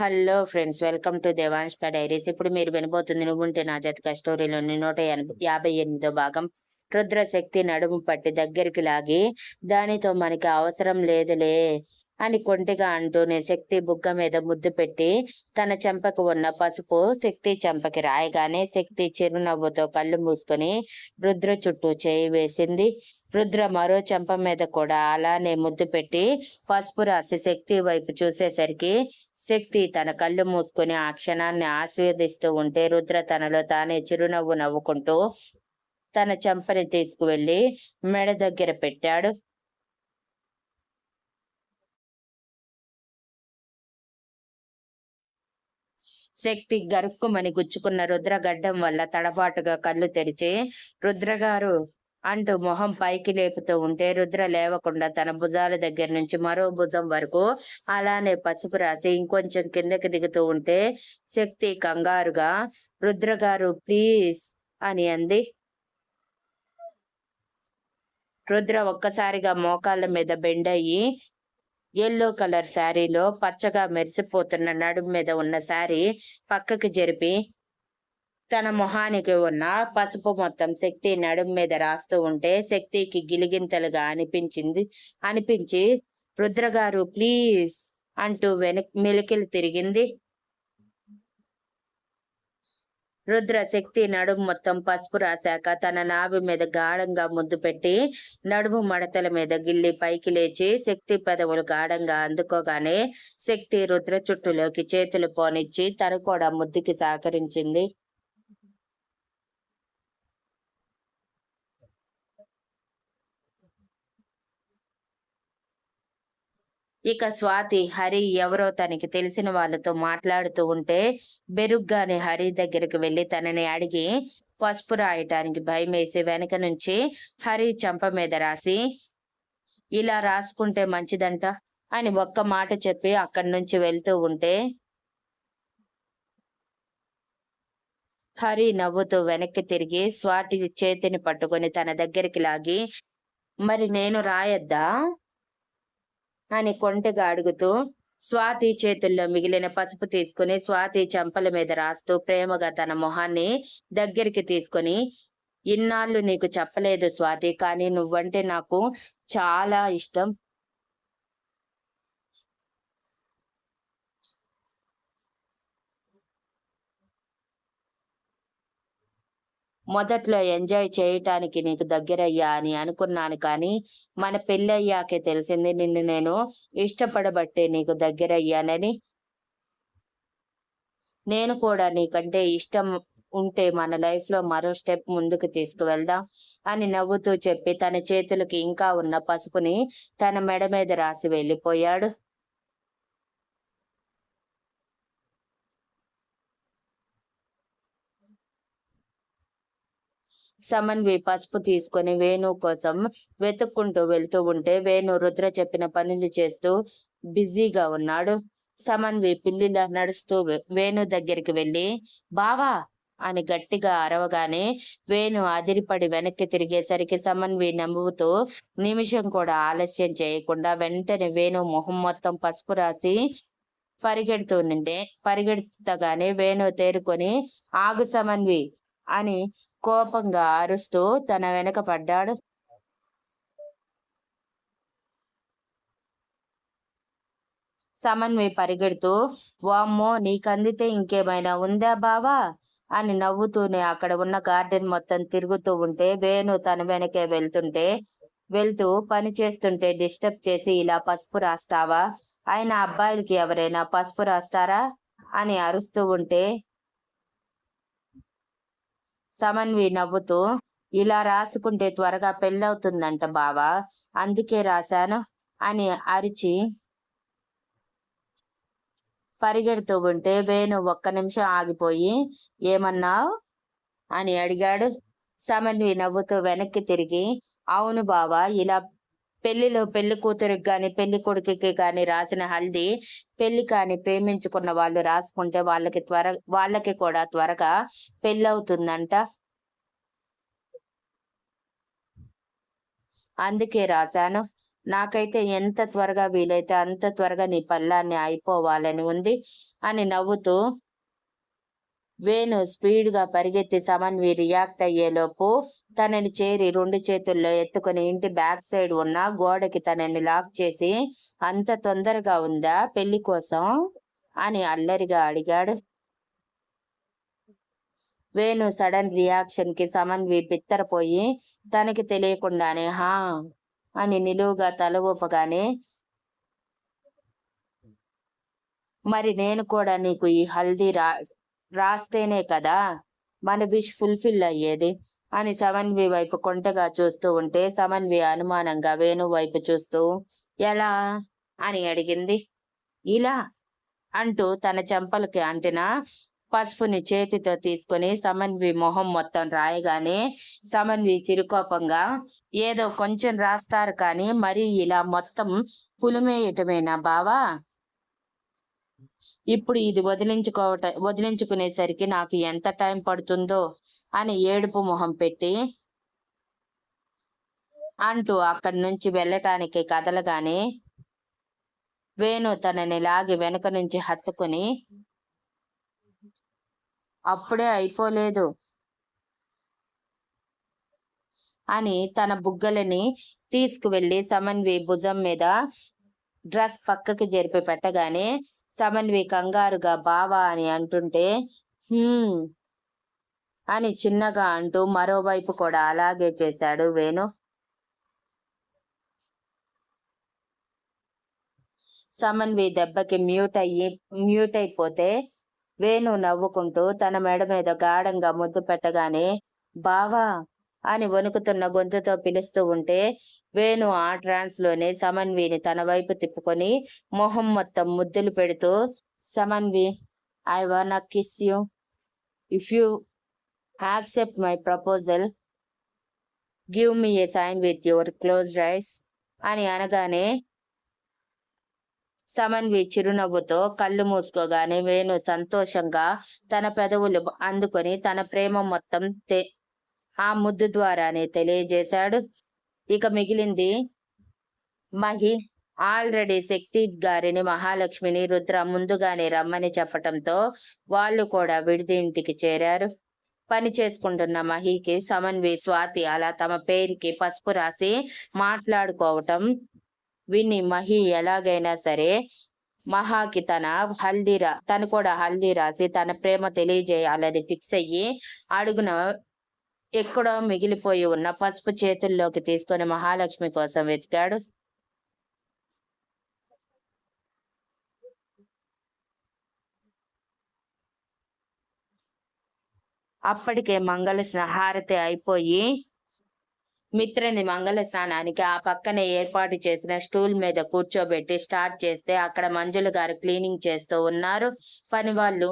Hello friends welcome to దేవాంష్క diaries. ఇప్పుడు మీరు వినబోతుంది నువ్వుంటే నా జతక స్టోరీలోని నూట యాభై ఎనిమిదో భాగం. రుద్ర శక్తి నడుము పట్టి దగ్గరికి లాగి దానితో మనకి అవసరం లేదులే అని కొంటిగా అంటూనే శక్తి బుగ్గ మీద ముద్దు పెట్టి తన చెంపకు ఉన్న పసుపు శక్తి చెంపకి రాయగానే శక్తి చిరునవ్వుతో కళ్ళు మూసుకొని రుద్ర చుట్టూ చేయి వేసింది. రుద్ర మరో చెంప మీద కూడా అలానే ముద్దు పెట్టి పసుపు రాసి శక్తి వైపు చూసేసరికి శక్తి తన కళ్ళు మూసుకొని ఆ క్షణాన్ని ఆస్వాదిస్తూ ఉంటే రుద్ర తనలో తానే చిరునవ్వు నవ్వుకుంటూ తన చెంపని తీసుకువెళ్ళి మెడ దగ్గర పెట్టాడు. శక్తి గరుక్కుమని గుచ్చుకున్న రుద్ర గడ్డం వల్ల తడబాటుగా కళ్ళు తెరిచి రుద్రగారు అంటూ మొహం పైకి లేపుతూ ఉంటే రుద్ర లేవకుండా తన భుజాల దగ్గర నుంచి మరో భుజం వరకు అలానే పసుపు రాసి ఇంకొంచెం కిందకి దిగుతూ ఉంటే శక్తి కంగారుగా రుద్ర గారు ప్లీజ్ అని అంది. రుద్ర ఒక్కసారిగా మోకాళ్ళ మీద బెండ్ అయ్యి ఎల్లో కలర్ శారీలో పచ్చగా మెరిసిపోతున్న నడుము మీద ఉన్న శారీ పక్కకి జరిపి తన మొహానికి ఉన్న పసుపు మొత్తం శక్తి నడుం మీద రాస్తూ ఉంటే శక్తికి గిలిగింతలుగా అనిపించింది. అనిపించి రుద్రగారు ప్లీజ్ అంటూ వెనక్ మెలికిలు తిరిగింది. రుద్ర శక్తి నడుము మొత్తం పసుపు రాశాక తన నాభి మీద గాఢంగా ముద్దు పెట్టి నడుము మడతల మీద గిల్లి పైకి లేచి శక్తి పెదవులు గాఢంగా అందుకోగానే శక్తి రుద్ర చుట్టులోకి చేతులు పోనిచ్చి తను కూడా ముద్దుకి సహకరించింది. ఇక స్వాతి హరి ఎవరో తనకి తెలిసిన వాళ్ళతో మాట్లాడుతూ ఉంటే బెరుగ్గానే హరి దగ్గరికి వెళ్ళి తనని అడిగి పసుపు రాయటానికి భయమేసి వెనక నుంచి హరి చంప మీద రాసి ఇలా రాసుకుంటే మంచిదంట అని ఒక్క మాట చెప్పి అక్కడి నుంచి వెళ్తూ ఉంటే హరి నవ్వుతూ వెనక్కి తిరిగి స్వాతి చేతిని పట్టుకొని తన దగ్గరికి లాగి మరి నేను రాయద్దా? అని కొంటెగా అడుగుతూ స్వాతి చేతుల్లో మిగిలిన పసుపు తీసుకుని స్వాతి చెంపల మీద రాస్తూ ప్రేమగా తన మొహాన్ని దగ్గరికి తీసుకొని ఇన్నాళ్ళు నీకు చెప్పలేదు స్వాతి కానీ నువ్వంటే నాకు చాలా ఇష్టం. మొదట్లో ఎంజాయ్ చేయటానికి నీకు దగ్గరయ్యా అని అనుకున్నాను కానీ మన పెళ్ళయ్యాకే తెలిసింది నిన్ను నేను ఇష్టపడబట్టే నీకు దగ్గరయ్యానని. నేను కూడా నీకంటే ఇష్టం ఉంటే మన లైఫ్లో మరో స్టెప్ ముందుకు తీసుకువెళ్దాం అని నవ్వుతూ చెప్పి తన చేతులకి ఇంకా ఉన్న పసుపుని తన మెడ మీద రాసి వెళ్ళిపోయాడు. సమన్వి పసుపు తీసుకొని వేణు కోసం వెతుక్కుంటూ వెళ్తూ ఉంటే వేణు రుద్ర చెప్పిన పనులు చేస్తూ బిజీగా ఉన్నాడు. సమన్వి పిల్లిలా నడుస్తూ వేణు దగ్గరికి వెళ్ళి బావా అని గట్టిగా అరవగానే వేణు అదిరిపడి వెనక్కి తిరిగేసరికి సమన్వి నవ్వుతూ నిమిషం కూడా ఆలస్యం చేయకుండా వెంటనే వేణు మొహం మొత్తం పసుపు రాసి పరిగెడుతూ నిండే పరిగెడుతగానే వేణు తేరుకొని ఆగు సమన్వి అని కోపంగా అరుస్తూ తన వెనక పడ్డాడు. సమన్వి పరిగెడుతూ వామ్మో నీకందితే ఇంకేమైనా ఉందా బావా? అని నవ్వుతూనే అక్కడ ఉన్న గార్డెన్ మొత్తం తిరుగుతూ ఉంటే వేణు తన వెనకే వెళ్తుంటే వెళ్తూ పని చేస్తుంటే డిస్టర్బ్ చేసి ఇలా పసుపు రాస్తావా? ఆయన అబ్బాయిలకి ఎవరైనా పసుపు రాస్తారా? అని అరుస్తూ ఉంటే సమన్వి నవ్వుతూ ఇలా రాసుకుంటే త్వరగా పెళ్ళవుతుందంట బావా అందుకే రాశాను అని అరిచి పరిగెడుతూ ఉంటే వేణు ఒక్క నిమిషం ఆగిపోయి ఏమన్నావు? అని అడిగాడు. సమన్వి నవ్వుతూ వెనక్కి తిరిగి అవును బావా ఇలా పెళ్ళిలో పెళ్ళి కూతురికి గాని పెళ్ళి కొడుకుకి గాని రాసిన హల్దీ పెళ్ళి కాని ప్రేమించుకున్న వాళ్ళు రాసుకుంటే వాళ్ళకి త్వర వాళ్ళకి కూడా త్వరగా పెళ్ళవుతుందంట. అందుకే రాశాను. నాకైతే ఎంత త్వరగా వీలైతే అంత త్వరగా నీ పల్లాన్ని అయిపోవాలని ఉంది అని నవ్వుతూ వేణు స్పీడ్గా పరిగెత్తి సమన్వి రియాక్ట్ అయ్యేలోపు తనని చేరి రెండు చేతుల్లో ఎత్తుకుని ఇంటి బ్యాక్ సైడ్ ఉన్న గోడకి తనని లాక్ చేసి అంత తొందరగా ఉందా పెళ్ళి కోసం అని అల్లరిగా అడిగాడు. వేణు సడన్ రియాక్షన్కి సమన్వి పిత్తరపోయి తనకి తెలియకుండానే హా అని నిలువుగా తల ఊపగానే మరి నేను కూడా నీకు ఈ హల్దీ రా రాస్తేనే కదా మన విష్ ఫుల్ఫిల్ అయ్యేది. అని సమన్వి వైపు కొంటగా చూస్తూ ఉంటే సమన్వి అనుమానంగా వేణు వైపు చూస్తూ ఎలా? అని అడిగింది. ఇలా అంటూ తన చెంపలకి అంటిన పసుపుని చేతితో తీసుకొని సమన్వి మొహం మొత్తం రాయగానే సమన్వి చిరుకోపంగా ఏదో కొంచెం రాస్తారు కానీ మరి ఇలా మొత్తం పులిమేయటమేనా బావా? ఇప్పుడు ఇది వదిలించుకోవట వదిలించుకునేసరికి నాకు ఎంత టైం పడుతుందో అని ఏడుపు మొహం పెట్టి అంటూ అక్కడి నుంచి వెళ్ళటానికి కదలగానే వేణు తనని లాగి వెనక నుంచి హత్తుకుని అప్పుడే అయిపోలేదు అని తన బుగ్గలని తీసుకువెళ్ళి సమన్వి భుజం మీద డ్రెస్ పక్కకి జరిపి పెట్టగానే సమన్వి కంగారుగా బావా అని అంటుంటే హ్మ్ అని చిన్నగా అంటూ మరోవైపు కూడా అలాగే చేశాడు వేణు. సమన్వి దెబ్బకి మ్యూట్ అయ్యి మ్యూట్ అయిపోతే వేణు నవ్వుకుంటూ తన మెడ మీద గాఢంగా ముద్దు పెట్టగానే బావా అని వణుకుతున్న గొంతుతో పిలుస్తూ ఉంటే వేణు ఆ ట్రాన్స్లోనే సమన్విని తన వైపు తిప్పుకొని మొహం మొత్తం ముద్దులు పెడుతూ Samanvi I want kiss you if you accept my proposal give me a sign with your close eyes అని అనగానే సమన్వి చిరునవ్వుతో కళ్ళు మూసుకోగానే వేణు సంతోషంగా తన పెదవులు అందుకొని తన ప్రేమ మొత్తం ఆ ముద్దు ద్వారానే తెలియజేశాడు. ఇక మిగిలింది మహి ఆల్రెడీ శక్తి గారిని మహాలక్ష్మిని రుద్ర ముందుగానే రమ్మని చెప్పటంతో వాళ్ళు కూడా విడిది ఇంటికి చేరారు. పని చేసుకుంటున్న మహికి సమన్వి స్వాతి అలా తమ పేరుకి పసుపు రాసి మాట్లాడుకోవటం విని మహి ఎలాగైనా సరే మహాకి తన హల్దీరా తను కూడా హల్దీ రాసి తన ప్రేమ తెలియజేయాలని ఫిక్స్ అయ్యి అడుగున ఎక్కడో మిగిలిపోయి ఉన్న పసుపు చేతుల్లోకి తీసుకొని మహాలక్ష్మి కోసం వెతికాడు. అప్పటికే మంగళ హారతి అయిపోయి మిత్రని మంగళ స్నానానికి ఆ పక్కనే ఏర్పాటు చేసిన స్టూల్ మీద కూర్చోబెట్టి స్టార్ట్ చేస్తే అక్కడ మంజులు గారు క్లీనింగ్ చేస్తూ ఉన్నారు. పని వాళ్ళు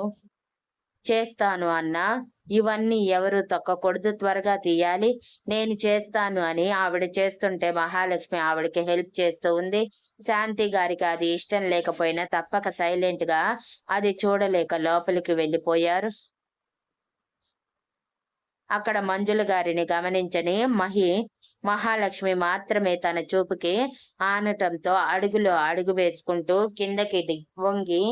చేస్తాను అన్నా. ఇవన్నీ ఎవరు తొక్కకూడదు త్వరగా తీయాలి. నేను చేస్తాను అని ఆవిడ చేస్తుంటే మహాలక్ష్మి ఆవిడకి హెల్ప్ చేస్తూ ఉంది. శాంతి గారికి అది ఇష్టం లేకపోయినా తప్పక సైలెంట్గా అది చూడలేక లోపలికి వెళ్ళిపోయారు. అక్కడ మంజుల గారిని గమనించని మహి మహాలక్ష్మి మాత్రమే తన చూపుకి ఆనటంతో అడుగులో అడుగు వేసుకుంటూ కిందకి వంగి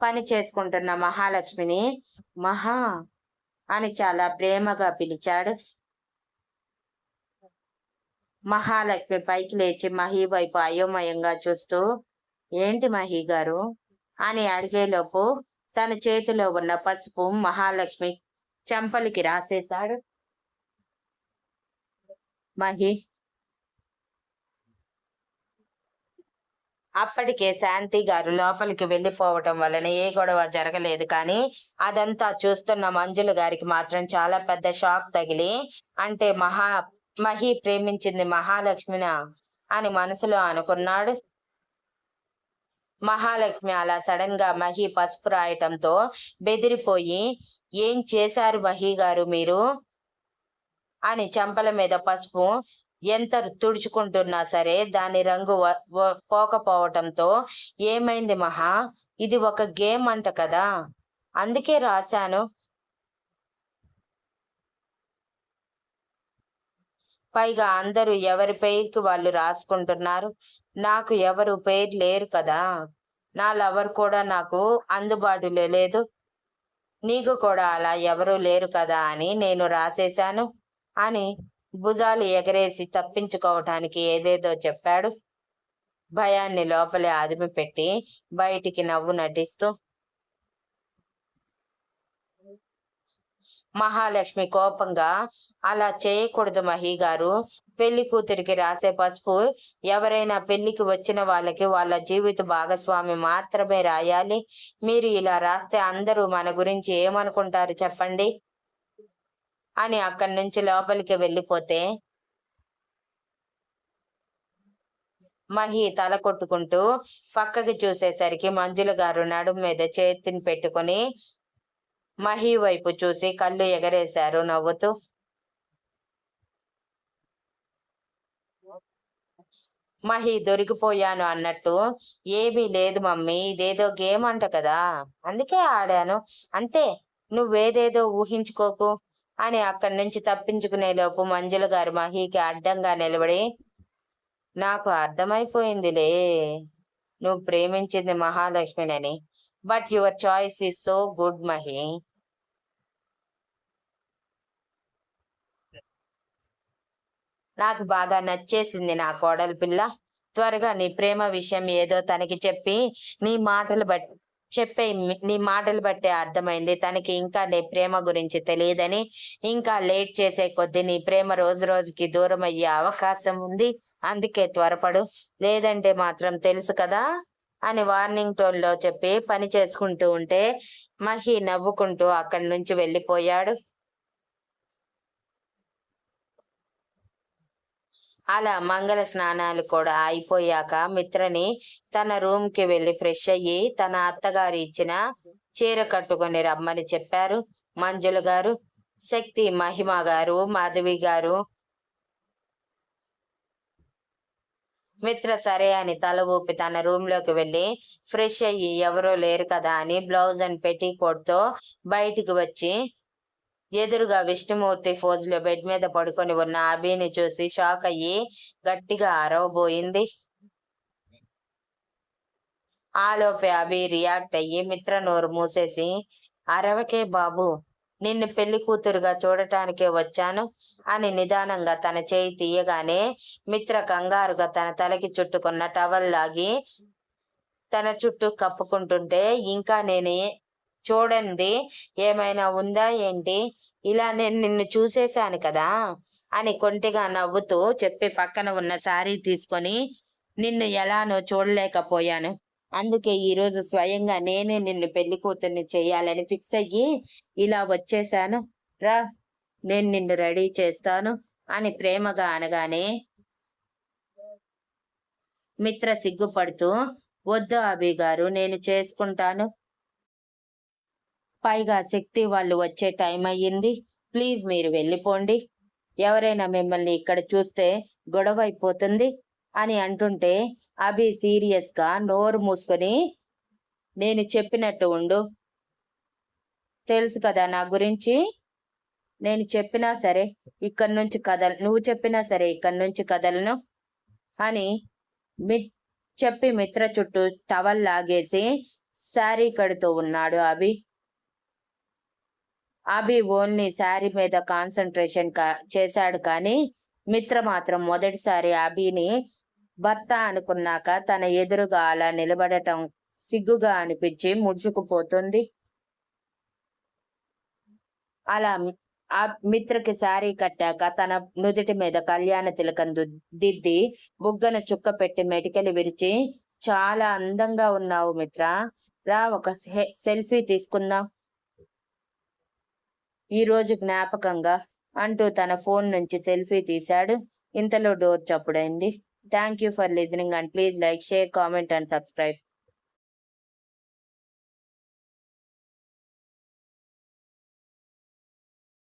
పని చేసుకుంటున్న మహాలక్ష్మిని మహా అని చాలా ప్రేమగా పిలిచాడు. మహాలక్ష్మి పైకి లేచి మహి వైపు అయోమయంగా చూస్తూ ఏంటి మహి గారు? అని అడిగేలోపు తన చేతిలో ఉన్న పసుపు మహాలక్ష్మి చెంపలికి రాసేశాడు. మహి అప్పటికే శాంతి గారు లోపలికి వెళ్ళిపోవటం వలన ఏ గొడవ జరగలేదు. కానీ అదంతా చూస్తున్న మంజులు గారికి మాత్రం చాలా పెద్ద షాక్ తగిలి అంటే మహా మహి ప్రేమించింది మహాలక్ష్మిన అని మనసులో అనుకున్నాడు. మహాలక్ష్మి అలా సడన్గా మహి పసుపు రాయటంతో బెదిరిపోయి ఏం చేశారు మహి గారు మీరు? అని చెంపల మీద పసుపు ఎంత తుడుచుకుంటున్నా సరే దాని రంగు పోకపోవటంతో ఏమైంది మహా? ఇది ఒక గేమ్ అంట కదా? అందుకే రాశాను. పైగా అందరూ ఎవరి పేరుకి వాళ్ళు రాసుకుంటున్నారు? నాకు ఎవరు పేరు లేరు కదా? నా లవర్ కూడా నాకు అందుబాటులో లేదు. నీకు కూడా అలా ఎవరూ లేరు కదా అని నేను రాసేశాను అని భుజాలు ఎగరేసి తప్పించుకోవటానికి ఏదేదో చెప్పాడు. భయాన్ని లోపలే ఆదిమి పెట్టి బయటికి నవ్వు నటిస్తూ మహాలక్ష్మి కోపంగా అలా చేయకూడదు మహి గారు. పెళ్ళి కూతురికి రాసే పసుపు ఎవరైనా పెళ్ళికి వచ్చిన వాళ్ళకి వాళ్ళ జీవిత భాగస్వామి మాత్రమే రాయాలి. మీరు ఇలా రాస్తే అందరూ మన గురించి ఏమనుకుంటారు చెప్పండి. అని అక్కడి నుంచి లోపలికి వెళ్ళిపోతే మహి తల కొట్టుకుంటూ పక్కకి చూసేసరికి మంజుల గారు నడుం మీద చేతిని పెట్టుకుని మహి వైపు చూసి కళ్ళు ఎగరేశారు నవ్వుతూ మహి దొరికిపోయాను అన్నట్టు ఏమీ లేదు మమ్మీ ఇదేదో గేమ్ అంట కదా అందుకే ఆడాను. అంతే నువ్వేదేదో ఊహించుకోకు. అని అక్కడి నుంచి తప్పించుకునే లోపు మంజుల గారు మహీకి అడ్డంగా నిలబడి నాకు అర్థమైపోయిందిలే. నువ్వు ప్రేమించింది మహాలక్ష్మినని. But your choice is so good Mahi. నాకు బాగా నచ్చేసింది నా కోడలి పిల్ల. త్వరగా నీ ప్రేమ విషయం ఏదో తనకి చెప్పి నీ మాటలు బట్టి చెప్పే నీ మాటలు బట్టే అర్థమైంది. తనకి ఇంకా నీ ప్రేమ గురించి తెలియదని ఇంకా లేట్ చేసే కొద్దీ నీ ప్రేమ రోజు రోజుకి దూరం అయ్యే అవకాశం ఉంది. అందుకే త్వరపడు. లేదంటే మాత్రం తెలుసు కదా? అని వార్నింగ్ టోన్లో చెప్పి పని చేసుకుంటూ ఉంటే మహి నవ్వుకుంటూ అక్కడి నుంచి వెళ్ళిపోయాడు. అలా మంగళ స్నానాలు కూడా అయిపోయాక మిత్రని తన రూమ్కి వెళ్ళి ఫ్రెష్ అయ్యి తన అత్తగారు ఇచ్చిన చీర కట్టుకొని రమ్మని చెప్పారు. మంజులు గారు శక్తి మహిమ గారు మాధవి గారు. మిత్ర సరే అని తల ఊపి తన రూమ్లోకి వెళ్ళి ఫ్రెష్ అయ్యి ఎవరో లేరు కదా అని బ్లౌజ్ అండ్ పెట్టి కోట్తో బయటికి వచ్చి ఎదురుగా విష్ణుమూర్తి ఫోజులో బెడ్ మీద పడుకొని ఉన్న అభిని చూసి షాక్ అయ్యి గట్టిగా అరవబోయింది. ఆలోపే అభి రియాక్ట్ అయ్యి మిత్ర నోరు మూసేసి అరవకే బాబు నిన్ను పెళ్ళి కూతురుగా చూడటానికే వచ్చాను అని నిదానంగా తన చేయి తీయగానే మిత్ర కంగారుగా తన తలకి చుట్టుకున్న టవల్ లాగి తన చుట్టూ కప్పుకుంటుంటే ఇంకా నేను చూడండి ఏమైనా ఉందా ఏంటి? ఇలా నేను నిన్ను చూసేశాను కదా అని కొంటిగా నవ్వుతూ చెప్పి పక్కన ఉన్న శారీ తీసుకొని నిన్ను ఎలానో చూడలేకపోయాను. అందుకే ఈరోజు స్వయంగా నేనే నిన్ను పెళ్ళి కూతుర్ని ఫిక్స్ అయ్యి ఇలా వచ్చేసాను రా నేను నిన్ను రెడీ చేస్తాను అని ప్రేమగా అనగానే మిత్ర సిగ్గుపడుతూ వద్దు అభి గారు నేను చేసుకుంటాను. పైగా శక్తి వాళ్ళు వచ్చే టైం అయ్యింది. ప్లీజ్ మీరు వెళ్ళిపోండి. ఎవరైనా మిమ్మల్ని ఇక్కడ చూస్తే గొడవ అయిపోతుంది అని అంటుంటే అభి సీరియస్గా నోరు మూసుకొని నేను చెప్పినట్టు ఉండు. తెలుసు కదా నా గురించి? నేను చెప్పినా సరే ఇక్కడి నుంచి కదల నువ్వు చెప్పినా సరే ఇక్కడి నుంచి కదలను అని మి చెప్పి మిత్ర చుట్టూ టవల్ లాగేసి శారీ కడుతూ ఉన్నాడు అభి. అభి ఓన్లీ శారీ మీద కాన్సన్ట్రేషన్ చేశాడు కానీ మిత్ర మాత్రం మొదటిసారి అభిని భర్త అనుకున్నాక తన ఎదురుగా అలా నిలబడటం సిగ్గుగా అనిపించి ముడుచుకుపోతుంది. అలా ఆ మిత్రకి శారీ కట్టాక తన నుదుటి మీద కళ్యాణ తిలకం దిద్ది బుగ్గన చుక్క పెట్టి మెటికలు విరిచి చాలా అందంగా ఉన్నావు మిత్ర రా ఒక సెల్ఫీ తీసుకుందాం. ఈ రోజు జ్ఞాపకంగా అంటూ తన ఫోన్ నుంచి సెల్ఫీ తీశాడు. ఇంతలో door చప్పుడైంది. Thank you for listening and please like share comment and subscribe